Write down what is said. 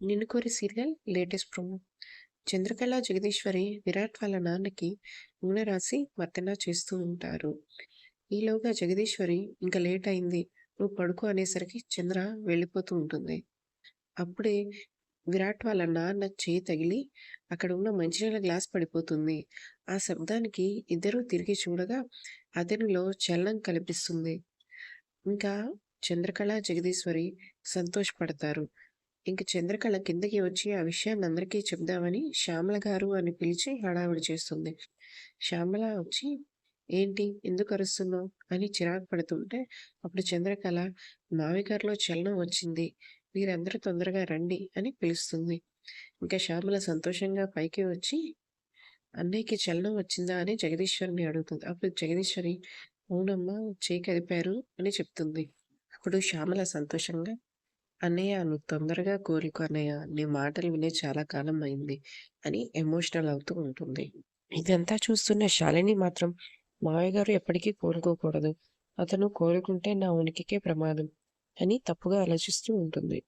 Ninnu Kori serial latest promo. Chandrakala Jagadeeswari Virat వాళ్ళ నాన్నకి నూనె రాసి మర్దన చేస్తూ ఉంటారు. ఈలోగా జగదీశ్వరి ఇంకా లేట్ అయింది. నువ్వు పడుకో అనేసరికి చంద్ర వెళ్ళిపోతూ ఉంటుంది. అప్పుడే విరాట్ వాళ్ళ నాన్న చేయి తగిలి అక్కడ ఉన్న మంచినీళ్ళ గ్లాస్ పడిపోతుంది. ఆ శబ్దానికి ఇద్దరూ తిరిగి చూడగా అతనిలో చల్లం కనిపిస్తుంది. ఇంకా చంద్రకళ జగదీశ్వరి సంతోషపడతారు. ఇంక చంద్రకళ కిందకి వచ్చి ఆ విషయాన్ని అందరికీ చెప్దామని శ్యామల గారు అని పిలిచి హడావిడి చేస్తుంది. శ్యామల వచ్చి ఏంటి? ఎందుకు అరుస్తున్నావు? అని చిరాకు పడుతుంటే అప్పుడు చంద్రకళ మావిగారిలో చలనం వచ్చింది. మీరందరూ తొందరగా రండి అని పిలుస్తుంది. ఇంకా శ్యామల సంతోషంగా పైకి వచ్చి అన్నయ్యకి చలనం వచ్చిందా? అని జగదీశ్వరిని అడుగుతుంది. అప్పుడు జగదీశ్వరి అవునమ్మా చేయి కదిపారు అని చెప్తుంది. అప్పుడు శ్యామల సంతోషంగా అన్నయ్య నువ్వు తొందరగా కోలుకో అన్నయ్య నీ మాటలు వినే చాలా కాలం అయింది అని ఎమోషనల్ అవుతూ ఉంటుంది. ఇదంతా చూస్తున్న శాలిని మాత్రం మావయ్య గారు ఎప్పటికీ కోలుకోకూడదు అతను కోలుకుంటే నా ఉనికికే ప్రమాదం అని తప్పుగా ఆలోచిస్తూ ఉంటుంది.